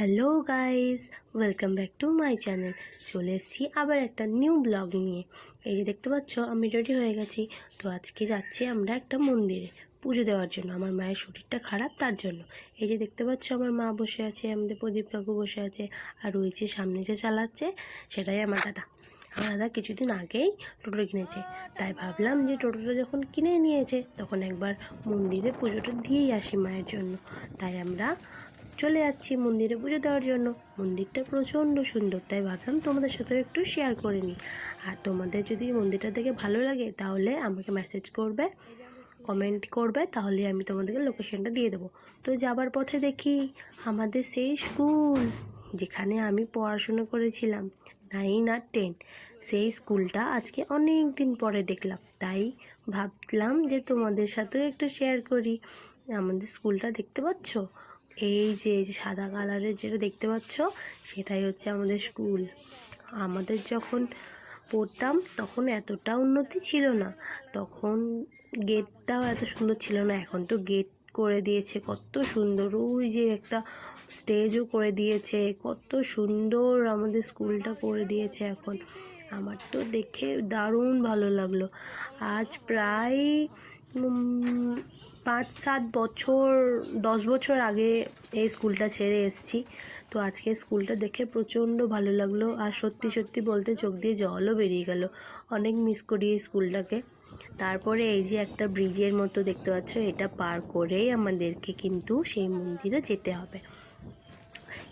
Hello guys, welcome back to my channel. চলে এসেছি আবার একটা নিউ ব্লগ নিয়ে। এই যে দেখতে পাচ্ছ, আমি রেডি হয়ে গেছি। তো আজকে যাচ্ছি আমরা একটা মন্দিরে পুজো দেওয়ার জন্য। আমার মায়ের শরীরটা খারাপ তার জন্য। এই যে দেখতে পাচ্ছ, আমার মা বসে আছে, আমাদের প্রদীপ কাকু বসে আছে, আর ওই যে সামনে যে চালাচ্ছে, সেটাই আমার দাদা। আমার দাদা কিছুদিন আগেই টোটো কিনেছে। তাই ভাবলাম যে টোটোটা যখন কিনে নিয়েছে, তখন একবার মন্দিরে পুজোটা দিয়েই আসি মায়ের জন্য। তাই আমরা চলে যাচ্ছি মন্দিরে পুজো দেওয়ার জন্য। মন্দিরটা প্রচণ্ড সুন্দর, তাই ভাবলাম তোমাদের সাথেও একটু শেয়ার করে নিই। আর তোমাদের যদি মন্দিরটা দেখে ভালো লাগে, তাহলে আমাকে মেসেজ করবে কমেন্ট করবে তাহলে আমি তোমাদেরকে লোকেশনটা দিয়ে দেবো। তো যাবার পথে দেখি আমাদের সেই স্কুল যেখানে আমি পড়াশুনো করেছিলাম নাইন আর টেন সেই স্কুলটা আজকে অনেক দিন পরে দেখলাম, তাই ভাবলাম যে তোমাদের সাথেও একটু শেয়ার করি। আমাদের স্কুলটা দেখতে পাচ্ছ? এই যে এই যে সাদা কালারের যেটা দেখতে পাচ্ছ, সেটাই হচ্ছে আমাদের স্কুল আমাদের যখন পড়তাম, তখন এতটা উন্নতি ছিল না। তখন গেটটাও এত সুন্দর ছিল না। এখন তো গেট করে দিয়েছে, কত সুন্দর। ওই যে একটা স্টেজও করে দিয়েছে, কত সুন্দর আমাদের স্কুলটা করে দিয়েছে এখন। আমার তো দেখে দারুণ ভালো লাগল। আজ প্রায় পাঁচ, সাত বছর, দশ বছর আগে এই স্কুলটা ছেড়ে এসেছি। তো আজকে স্কুলটা দেখে প্রচণ্ড ভালো লাগল আর সত্যি সত্যি বলতে চোখ দিয়ে জলও বেরিয়ে গেল। অনেক মিস করি এই স্কুলটাকে। তারপরে এই যে একটা ব্রিজের মতো দেখতে পাচ্ছ, এটা পার করেই আমাদেরকে কিন্তু সেই মন্দিরে যেতে হবে।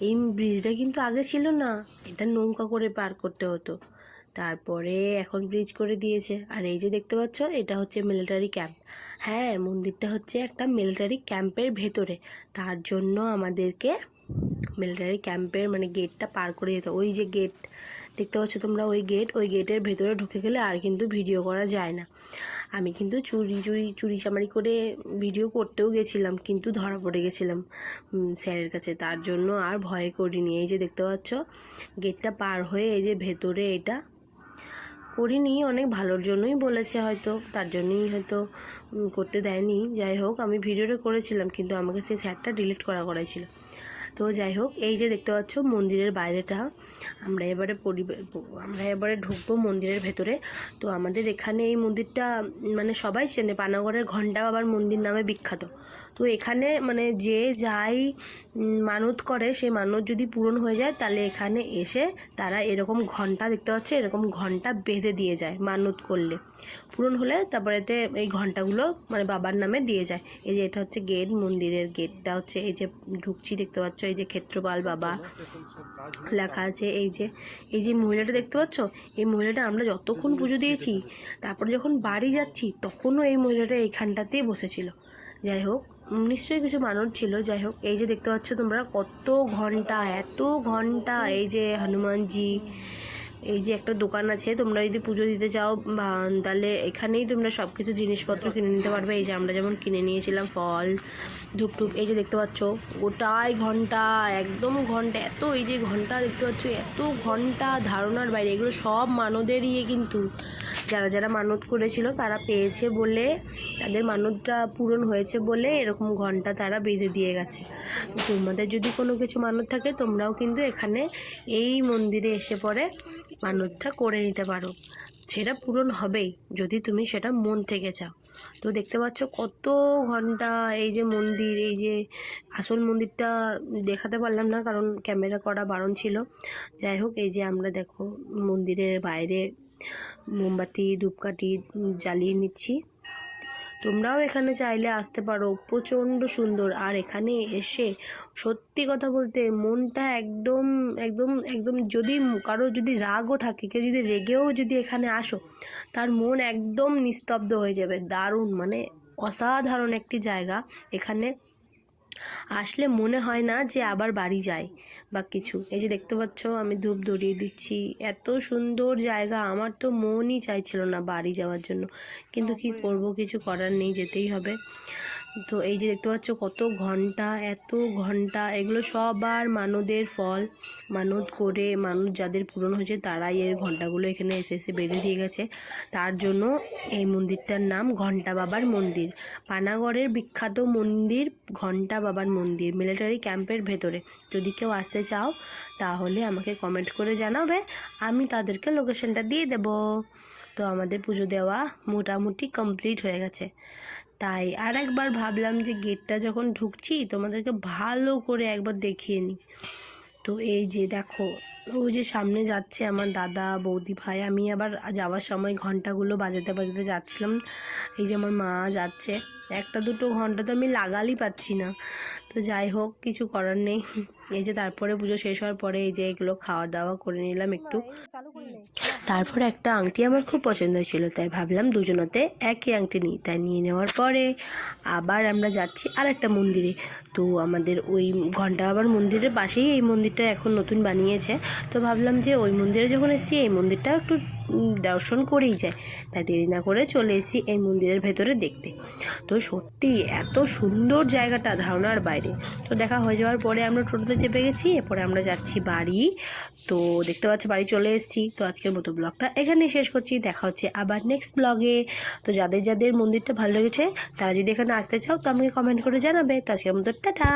এই ব্রিজটা কিন্তু আগে ছিল না, এটা নৌকা করে পার করতে হতো। তারপরে এখন ব্রিজ করে দিয়েছে। আর এই যে দেখতে পাচ্ছ, এটা হচ্ছে মিলিটারি ক্যাম্প হ্যাঁ মন্দিরটা হচ্ছে একটা মিলিটারি ক্যাম্পের ভেতরে। তার জন্য আমাদেরকে মিলিটারি ক্যাম্পের মানে গেটটা পার করে যেতে ওই যে গেট দেখতে পাচ্ছ তোমরা ওই গেট ওই গেটের ভেতরে ঢুকে গেলে আর কিন্তু ভিডিও করা যায় না। আমি কিন্তু চুরি চুরি চুরি চামারি করে ভিডিও করতেও গেছিলাম, কিন্তু ধরা পড়ে গেছিলাম স্যারের কাছে। তার জন্য আর ভয় করিনি। এই যে দেখতে পাচ্ছ গেটটা পার হয়ে এই যে ভেতরে এটা করিনি, অনেক ভালোর জন্যই বলেছে হয়তো, তার জন্যই হয়তো করতে দেয়নি। যাই হোক, আমি ভিডিওটা করেছিলাম, কিন্তু আমাকে সেই স্যারটা ডিলিট করা করেছিল তো যাই হোক, এই যে দেখতে পাচ্ছ মন্দিরের বাইরেটা, আমরা এবারে আমরা এবারে ঢুকবো মন্দিরের ভেতরে। তো আমাদের এখানে এই মন্দিরটা মানে সবাই চেনে, পানাগড়ের ঘণ্টা বাবার মন্দির নামে বিখ্যাত। তো এখানে মানে যে যাই মানত করে সেই মানত যদি পূরণ হয়ে যায়, তাহলে এখানে এসে তারা এরকম ঘণ্টা দেখতে পাচ্ছে এরকম ঘণ্টা বেঁধে দিয়ে যায় মানত করলে। পূরণ হলে তারপরে এতে এই ঘন্টাগুলো মানে বাবার নামে দিয়ে যায়। এই যে এটা হচ্ছে গেট, মন্দিরের গেটটা হচ্ছে এই যে ঢুকছি দেখতে পাচ্ছ, এই যে ক্ষেত্রপাল বাবা লেখা আছে, এই যে এই যে মহিলাটা দেখতে পাচ্ছ? এই মহিলাটা আমরা যতক্ষণ পুজো দিয়েছি, তারপরে যখন বাড়ি যাচ্ছি, তখনও এই মহিলাটা এইখানটাতেই বসেছিল। যাই হোক নিশ্চয়ই কিছু মানুষ ছিল। যাই হোক, এই যে দেখতে পাচ্ছ তোমরা কত ঘণ্টা, এত ঘণ্টা এই যে হনুমানজি এই যে একটা দোকান আছে, তোমরা যদি পুজো দিতে চাও তাহলে এখানেই তোমরা সব কিছু জিনিসপত্র কিনে নিতে পারবে। এই যে আমরা যেমন কিনে নিয়েছিলাম ফল ধূপ টুপ এই যে দেখতে পাচ্ছ, গোটাই ঘণ্টা, একদম ঘণ্টা, এত এই যে ঘণ্টা দেখতে পাচ্ছ, এত ঘণ্টা ধারণার বাইরে, এগুলো সব মানদের ইয়ে কিন্তু। যারা যারা মানত করেছিল, তারা পেয়েছে বলে, তাদের মানতটা পূরণ হয়েছে বলে এরকম ঘণ্টা তারা বেঁধে দিয়ে গেছে। তোমাদের যদি কোনো কিছু মানত থাকে, তোমরাও কিন্তু এখানে এই মন্দিরে এসে পরে মানতটা করে নিতে পারো। সেটা পূরণ হবেই, যদি তুমি সেটা মন থেকে চাও। তো দেখতে পাচ্ছ কত ঘণ্টা এই যে মন্দির, এই যে আসল মন্দিরটা দেখাতে পারলাম না, কারণ ক্যামেরা করা বারণ ছিল। যাই হোক, এই যে আমরা দেখো মন্দিরের বাইরে মোমবাতি, ধূপকাঠি জ্বালিয়ে নিচ্ছি। তোমরাও এখানে চাইলে আসতে পারো। প্রচণ্ড সুন্দর। আর এখানে এসে সত্যি কথা বলতে মনটা একদম একদম একদম যদি কারও যদি রাগও থাকে, কেউ যদি রেগেও যদি এখানে আসো, তার মন একদম নিস্তব্ধ হয়ে যাবে। দারুণ মানে অসাধারণ একটি জায়গা এখানে। আসলে মনে হয় না যে আবার বাড়ি যাই বা কিছু। এই যে দেখতে পাচ্ছ আমি ধূপ ধরিয়ে দিচ্ছি। এত সুন্দর জায়গা আমার তো মনই চাইছিল না বাড়ি যাওয়ার জন্য। কিন্তু কি করব কিছু করার নেই যেতেই হবে। তো এই যে দেখতে পাচ্ছ কত ঘণ্টা, এত ঘণ্টা, এগুলো সবার মানদের ফল। মানত করে মানত যাদের পূরণ হয়েছে তারাই এর ঘন্টাগুলো এখানে এসে এসে বেঁধে দিয়ে গেছে। তার জন্য এই মন্দিরটার নাম ঘণ্টা বাবার মন্দির। পানাগড়ের বিখ্যাত মন্দির ঘণ্টা বাবার মন্দির মিলিটারি ক্যাম্পের ভেতরে। যদি কেউ আসতে চাও, তাহলে আমাকে কমেন্ট করে জানাবে। আমি তাদেরকে লোকেশনটা দিয়ে দেব। তো আমাদের পুজো দেওয়া মোটামুটি কমপ্লিট হয়ে গেছে। তাই আর একবার ভাবলাম যে গেটটা যখন ঢুকছি, তোমাদেরকে ভালো করে একবার দেখিয়ে নিই। তো এই যে দেখো, ওই যে সামনে যাচ্ছে আমার দাদা, বৌদি, ভাই। আমি আবার যাওয়ার সময় ঘন্টাগুলো বাজাতে বাজাতে যাচ্ছিলাম। এই যে আমার মা যাচ্ছে। একটা দুটো ঘণ্টা তো আমি লাগালই পাচ্ছি না। তো যাই হোক, কিছু করার নেই। এই যে তারপরে পুজো শেষ হওয়ার পরে এই যে এগুলো খাওয়া দাওয়া করে নিলাম একটু। তারপরে একটা আংটি আমার খুব পছন্দ হয়েছিল, তাই ভাবলাম দুজনাতে একই আংটি নিই, তাই নিয়ে নেওয়ার পরে আবার আমরা যাচ্ছি আর একটা মন্দিরে। তো আমাদের ওই ঘণ্টা বাবার মন্দিরের পাশেই এই মন্দিরটা এখন নতুন বানিয়েছে। তো ভাবলাম যে ওই মন্দিরে যখন এসেছি, এই মন্দিরটাও একটু দর্শন করেই যায়। তাই দেরি না করে চলে এসেছি এই মন্দিরের ভেতরে দেখতে। তো সত্যি এত সুন্দর জায়গাটা ধারণার বাইরে। তো দেখা হয়ে যাওয়ার পরে আমরা টোটোতে চেপে গেছি, এরপরে আমরা যাচ্ছি বাড়ি। তো দেখতে পাচ্ছ বাড়ি চলে এসেছি। তো আজকের মতো ব্লগটা এখানে শেষ করছি। দেখা হচ্ছে আবার নেক্সট ব্লগে তো যাদের যাদের মন্দিরটা ভালো লেগেছে, তারা যদি এখানে আসতে চাও, তো আমাকে কমেন্ট করে জানাবে। তো আজকের মতো, টাটা!